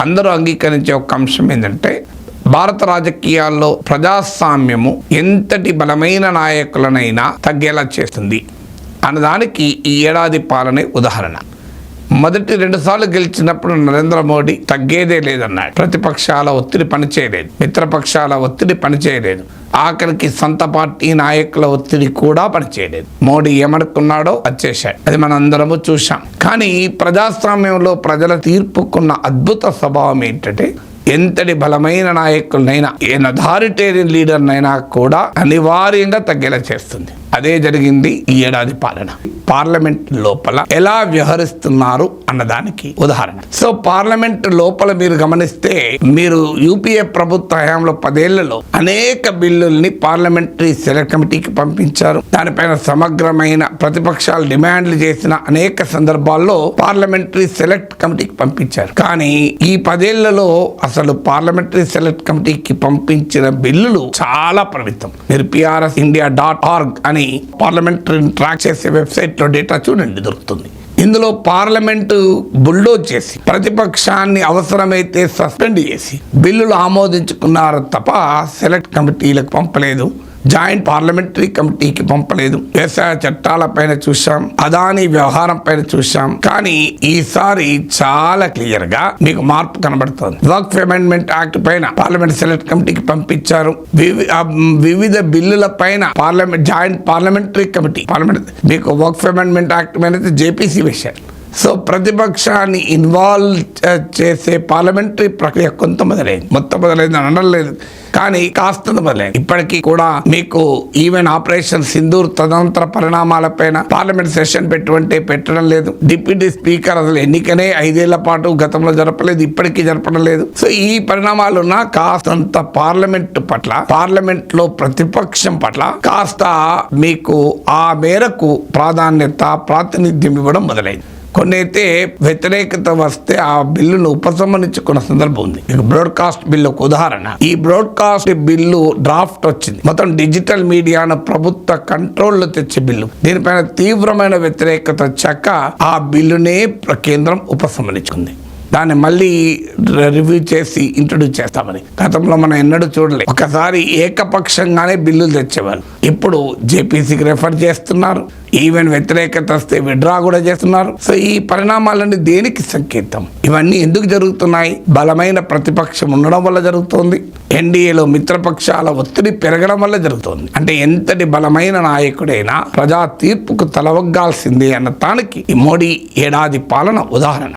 అందరూ అంగీకరించే ఒక అంశం ఏంటంటే భారత రాజకీయాల్లో ప్రజాస్వామ్యము ఎంతటి బలమైన నాయకులనైనా తగ్గేలా చేస్తుంది. అన్నదానికి ఈ ఏడాది పాలనే ఉదాహరణ. మొదటి రెండు సార్లు గెలిచినప్పుడు నరేంద్ర మోడీ తగ్గేదే లేదన్నాడు. ప్రతిపక్షాల ఒత్తిడి పనిచేయలేదు. మిత్రపక్షాల ఒత్తిడి పనిచేయలేదు. ఆఖరికి సొంత పార్టీ నాయకుల ఒత్తిడి కూడా పనిచేయలేదు. మోడీ ఏమనుకున్నాడో వచ్చేసాడు అది మనందరము చూశాం. కానీ ప్రజాస్వామ్యంలో ప్రజల తీర్పుకున్న అద్భుత స్వభావం ఏంటంటే ఎంతటి బలమైన నాయకులనైనా ఏ అథారిటేరియన్ లీడర్నైనా కూడా అనివార్యంగా తగ్గేలా చేస్తుంది. అదే జరిగింది ఈ ఏడాది పాలన. పార్లమెంట్ లోపల ఎలా వ్యవహరిస్తున్నారు అన్నదానికి ఉదాహరణ. సో పార్లమెంట్ లోపల మీరు గమనిస్తే మీరు యూపీఏ ప్రభుత్వ హయాంలో పదేళ్ళలో అనేక బిల్లుల్ని పార్లమెంటరీ సెలెక్ట్ కమిటీకి పంపించారు. దానిపైన సమగ్రమైన ప్రతిపక్షాలు డిమాండ్లు చేసిన అనేక సందర్భాల్లో పార్లమెంటరీ సెలెక్ట్ కమిటీకి పంపించారు. కానీ ఈ పదేళ్ళలో అసలు పార్లమెంటరీ సెలెక్ట్ కమిటీకి పంపించిన బిల్లులు చాలా పరిమితం. మీరు పిఆర్ఎస్ ఇండియా డాట్ ఆర్గ్ అని పార్లమెంటరీ ట్రాక్ చేసే వెబ్సైట్ లో డేటా చూడండి దొరుకుతుంది. ఇందులో పార్లమెంటు బుల్డోజ్ చేసి ప్రతిపక్షాన్ని అవసరమైతే సస్పెండ్ చేసి బిల్లులు ఆమోదించుకున్నారు తప్ప సెలెక్ట్ కమిటీలకు పంపలేదు. జాయింట్ పార్లమెంటరీ కమిటీకి పంపలేదు. వ్యవసాయ చట్టాలపైన చూసాం అదాని వ్యవహారం పైన చూసాం కానీ ఈసారి చాలా క్లియర్గా మీకు మార్పు కనబడుతుంది. వర్క్ అమెండ్మెంట్ యాక్ట్ పైన పార్లమెంట్ సెలెక్ట్ కమిటీకి పంపించారు. వివిధ బిల్లుల పైన parliament joint parliamentary committee parliament మీకు వర్క్ అమెండ్మెంట్ యాక్ట్ పైన జేపీసీ వేశారు. సో ప్రతిపక్షాన్ని ఇన్వాల్వ్ చేసే పార్లమెంటరీ ప్రక్రియ కొంత మొదలైంది. మొత్తం మొదలైంది అని అనలేదు. కానీ కాస్త మొదలైంది. ఇప్పటికీ కూడా మీకు ఈవెన్ ఆపరేషన్ సింధూర్ తదనంతర పరిణామాలపైన పార్లమెంట్ సెషన్ పెట్టుకుంటే పెట్టడం లేదు. డిప్యూటీ స్పీకర్ అసలు ఎన్నికనే ఐదేళ్ళ పాటు గతంలో జరపలేదు ఇప్పటికీ జరపడం లేదు. సో ఈ పరిణామాలున్న కాస్తంత పార్లమెంట్ పట్ల పార్లమెంట్లో ప్రతిపక్షం పట్ల కాస్త మీకు ఆ మేరకు ప్రాధాన్యత ప్రాతినిధ్యం ఇవ్వడం మొదలైంది. కొన్ని అయితే వ్యతిరేకత వస్తే ఆ బిల్లును ఉపసంహరించుకున్న సందర్భం ఉంది. ఇక బ్రాడ్కాస్ట్ బిల్లు ఒక ఉదాహరణ. ఈ బ్రాడ్కాస్ట్ బిల్లు డ్రాఫ్ట్ వచ్చింది. మొత్తం డిజిటల్ మీడియాను ప్రభుత్వ కంట్రోల్లో తెచ్చే బిల్లు. దీనిపైన తీవ్రమైన వ్యతిరేకత వచ్చాక ఆ బిల్లునే ప్ర- కేంద్రం ఉపసంహరించుకుంది. దాన్ని మళ్ళీ రివ్యూ చేసి ఇంట్రొడ్యూస్ చేస్తామని. గతంలో మనం ఎన్నడూ చూడలేదు ఒకసారి ఏకపక్షంగానే బిల్లులు తెచ్చేవారు. ఇప్పుడు జేపీసీకి రెఫర్ చేస్తున్నారు. ఈవెన్ వ్యతిరేకత వస్తే విడ్రా కూడా చేస్తున్నారు. సో ఈ పరిణామాలన్నీ దేనికి సంకేతం? ఇవన్నీ ఎందుకు జరుగుతున్నాయి? బలమైన ప్రతిపక్షం ఉండడం వల్ల జరుగుతోంది. ఎన్డీఏలో మిత్రపక్షాల ఒత్తిడి పెరగడం వల్ల జరుగుతోంది. అంటే ఎంతటి బలమైన నాయకుడైనా ప్రజా తీర్పుకు తలవగ్గాల్సిందే అన్న తానికి ఈ మోడీ ఏడాది పాలన ఉదాహరణ.